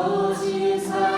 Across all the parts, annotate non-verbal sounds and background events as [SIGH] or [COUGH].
아버지 사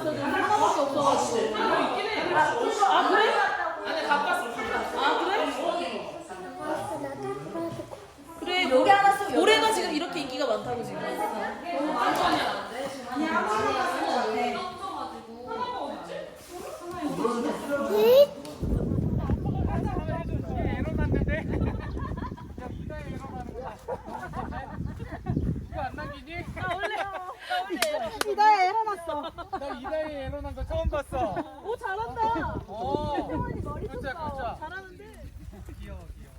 갖고 왔었는데 하나밖에 없어가지고. 아 그래? 아니. 아 그래? 그래 여기 하나 써. 올해가 지금 이렇게 인기가 많다고 지금. 이거 안 남기니? 이다혜 일어났어. 나 이다희 에러난 거 처음 봤어. 오 잘한다. 어. 태원이 머리 그쵸, 좋다. 그쵸. 잘하는데. 귀여워, 귀여워.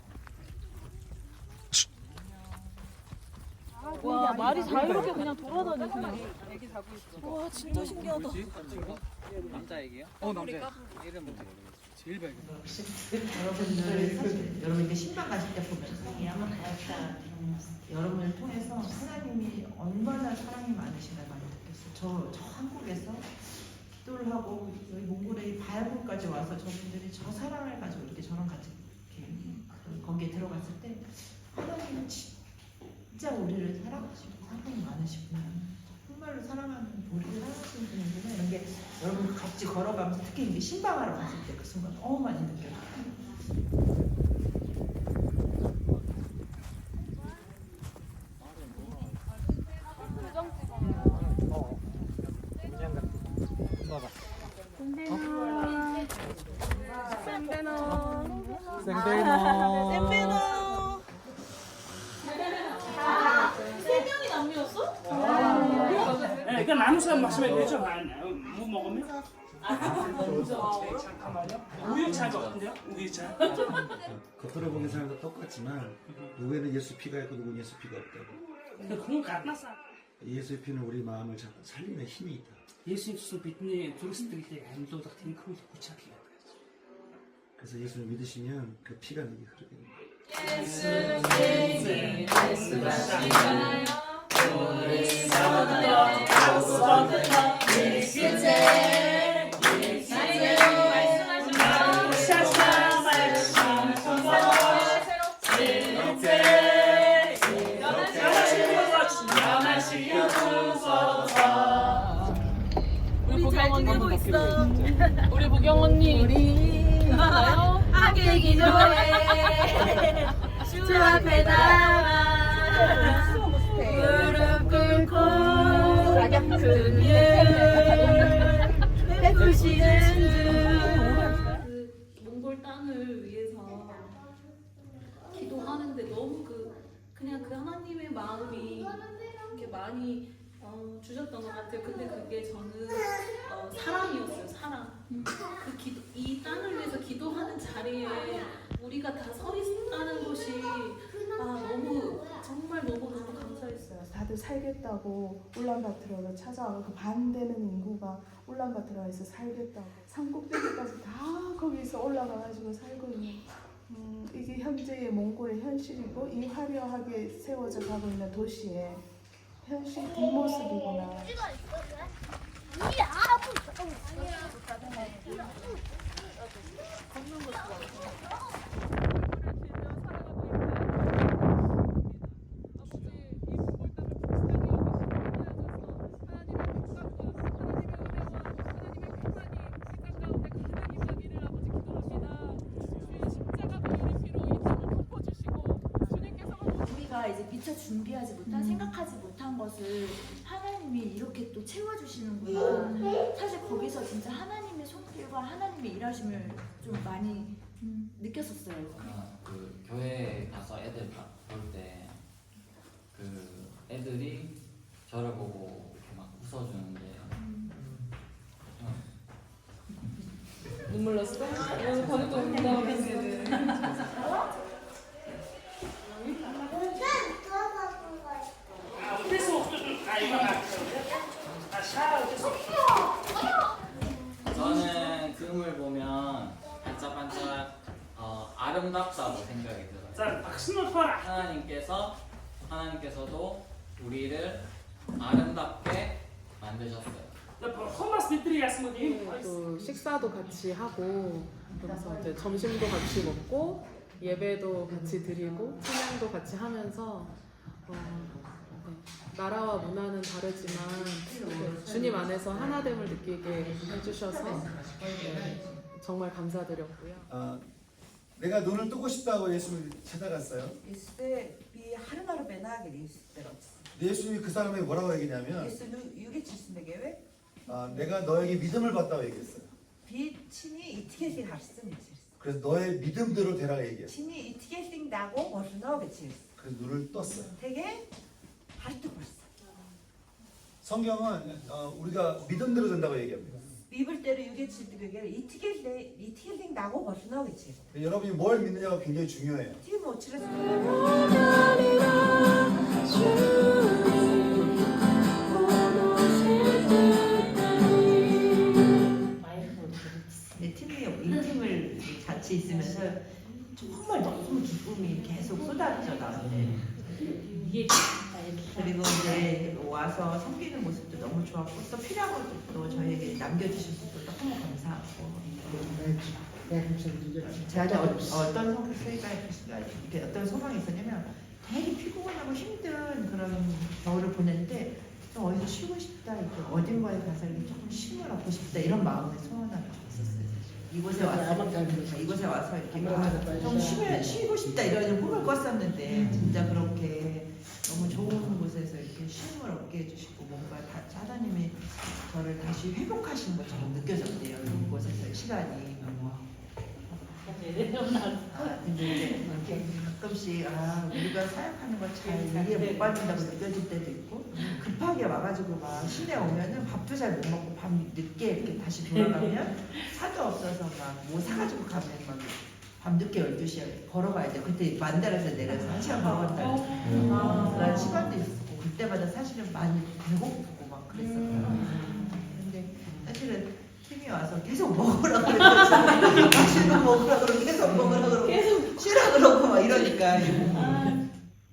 와 말이 자유롭게 그냥 돌아다니시네. 와 진짜 신기하다. 남자에게요? 어, 남자. 이름 모르겠어. 제일 밝은. 여러분들 사실 여러분 이렇게 신방 가실 때 보면 한번 다였다 여러분을 통해서 하나님이 얼마나 사랑이 많으신가 많이 느꼈어요. 저, 저 한국에서 기도를 하고 여기 몽골의 이 바야흐까지 와서 저분들이 저 사랑을 가지고 이렇게 저랑 같이 이렇게 그 거기에 들어갔을 때 하나님은 진짜 우리를 사랑하시고 사랑이 많으시구나. 정말로 사랑하는 우리를 사랑하시는 분이구나 이런 게 여러분 같이 걸어가면서 특히 이제 신방하러 갔을 때 그 순간 너무 많이 느껴요. 어. 그냥 가. 봐봐. 생배너. 엠베너. 세 명이 남녀였어? 네, 사람 마시면 되죠. 아, 뭐 먹으면? 네, 잠깐만요. 우유차인 것 같은데요? 우유차. [LAUGHS] 겉으로 보는 사람도 똑같지만 누구에는 예수 피가 있고 누구는 예수 피가 없다고. 그건 같나서. 예수 피는 우리 마음을 자- 살리는 힘이 있다. 예수 tänka ut på chakiga. 그래서 예수를 믿으시면 그 피가 내게 흐르게 됩니다. 우리 잘 지내고 있어. 우리 보경 언니. 우리 나요? 하게 기도해. 주 앞에 나와 몽골 땅을 위해서 기도하는데 너무 그 그냥 그 하나님의 마음이 이렇게 많이 어, 주셨던 것 같아요. 근데 그게 저는 어, 사랑이었어요. 사랑. 그 기도, 이 땅을 위해서 기도하는 자리에 우리가 다 서 있다는 것이 아 너무 정말 너무. 다들 살겠다고 울란바토르로 찾아와서 그 반되는 인구가 울란바토르에서 살겠다고 산 꼭대기까지 다 거기서 올라가가지고 살고 있는 음, 이게 현재의 몽골의 현실이고 이 화려하게 세워져 가고 있는 도시의 현실 뒷모습이구나. 이 미처 준비하지 못한 생각하지 못한 것을 하나님이 이렇게 또 채워주시는구나. 사실 거기서 진짜 하나님의 손길과 하나님의 일하심을 좀 많이 음, 느꼈었어요. 아, 그 교회 가서 애들 볼 때 그 애들이 저를 보고 이렇게 막 웃어주는데 눈물 났어? 오늘 밤도 운다고 했는데. 아, 어땠어? 아, 이거 나. 아, 샤, 어땠어? 저는 금을 보면 반짝반짝 어, 아름답다고 생각이 들어요. 자, 박수 놓거라. 하나님께서 하나님께서도 우리를 아름답게 만드셨어요. 모님. 또 식사도 같이 하고 그래서 이제 점심도 같이 먹고 예배도 같이 드리고 찬양도 같이 하면서 어, 네, 나라와 문화는 다르지만 네, 주님 안에서 하나됨을 느끼게 해주셔서 네, 정말 감사드렸고요. 아, 내가 눈을 뜨고 싶다고 예수님을 찾아갔어요. 있을 bir 하루하루 benageli isteros. 예수님이 그 사람에게 뭐라고 얘기냐면 예수는 유게? 아, 내가 너에게 믿음을 받다고 얘기했어요. 비 친이 이티게싱 할수 있어. 그래서 너의 믿음대로 되라 얘기했어요. 친이 이티게싱 나고 멋있어 그치? 그래서 눈을 떴어요. 되게 할때 벌써. 성경은 어, 우리가 믿음대로 된다고 얘기합니다. 비블 때로 유게 치드게 이티게싱 이티게싱 나고 멋있어 그치? 여러분이 뭘 믿느냐가 굉장히 중요해요. 팀 오치레스. 내 팀이 인팀을 같이 있으면서 정말 너무 기쁨이 계속 쏟아져 나는데 그리고 이제 와서 섬기는 모습도 너무 좋았고 또 필요한 것도 저에게 남겨주셔서 또 너무 감사하고. 제가 어, 어떤 성격가 이렇게 어떤 소망이 있었냐면 되게 피곤하고 힘든 그런 겨울을 보냈는데 좀 어디서 쉬고 싶다 이렇게 어딘가에 가서 이렇게 조금 쉼을 얻고 싶다 이런 마음의 소원을 있었어요. 이곳에 와서 이곳에 와서 이렇게 아, 좀 쉬면 쉬고 싶다 이런 꿈을 꿨었는데 진짜 그렇게 너무 좋은 곳에서 이렇게 쉼을 얻게 해주시고 뭔가 다 하나님이 저를 다시 회복하신 것처럼 느껴졌대요. 이곳에서 시간이 아, 근데 이제 이렇게 가끔씩 아 우리가 사역하는 걸잘 이해 못 받는다고 느껴질 때도 있고 급하게 와가지고 막 시내 오면은 밥도 잘 못 먹고 밤 늦게 이렇게 다시 돌아가면 차도 없어서 막 뭐 사가지고 가면 막 밤늦게 12시에 걸어가야 돼. 그때 만달에서 내려서 한 시간 걸어간다. 그런 시간도 있었고 그때마다 사실은 많이 배고프고 막 그랬었거든요. 근데 사실은 팀이 와서 계속 먹으라 그랬거든요. 맛있는 거 먹으라 그러고 계속 먹으라 그러고 계속 쉬라 그러고 막 이러니까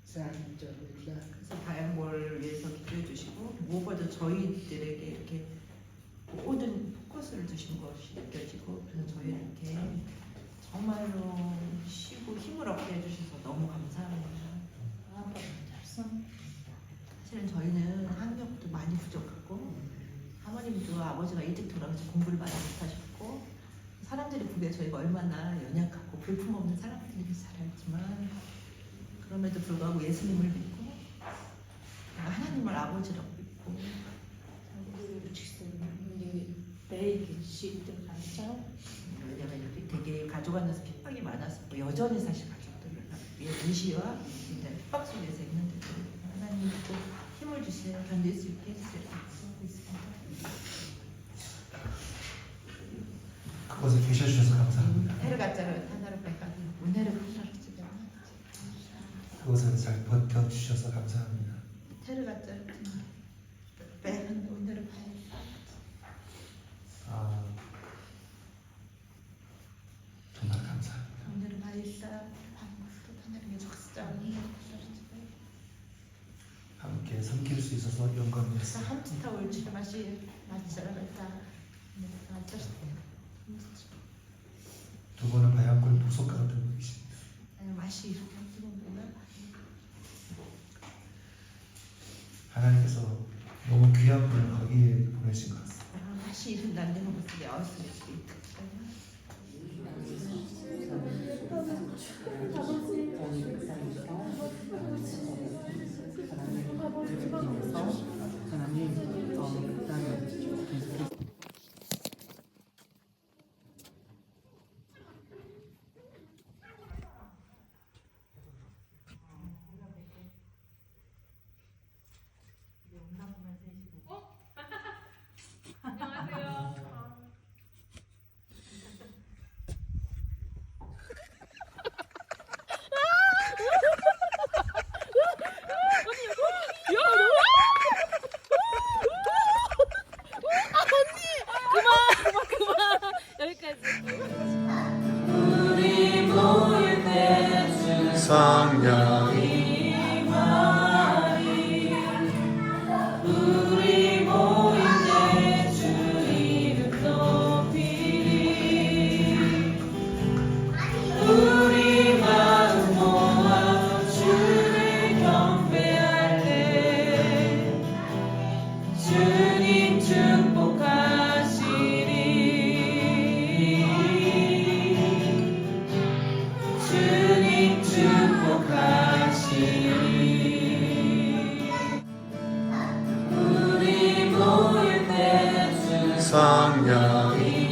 그래서 다양걸 위해서 기도해 주시고 무엇보다 저희들에게 이렇게 모든 포커스를 두신 것이 느껴지고 그래서 저희 이렇게 정말로 쉬고 힘을 얻게 해주셔서 너무 감사합니다. 사실은 저희는 학력도 많이 부족하고 아버지가 일찍 돌아가서 공부를 많이 못하셨고 사람들이 보기에 저희가 얼마나 연약하고 볼품없는 사람들인지 잘 알지만 그럼에도 불구하고 예수님을 믿고 하나님을 아버지라고 믿고 왜냐면 이렇게 되게 가족 안에서 핍박이 많았었고 여전히 사실 가족들을 무시와 핍박 속에서 있는데도 하나님이 또 힘을 주시며 견딜 수 있게 해주세요. 하고 있습니다. 그곳에 계셔 주셔서 감사합니다. 은혜를 하나를 주자. 그곳에서 잘 버텨 주셔서 감사합니다. 빼는 은혜를 봐야 아, 정말 감사합니다. 함께 섬길 수 있어서 영광이었습니다. 두 분은 바양골 부속가로 들고 계십니다. 맛이 이렇게 하나님께서 너무 귀한 분을 거기에 보내신 것 같습니다. 맛이 이런 날내 모습에 어렸을 때 Sangha. 성령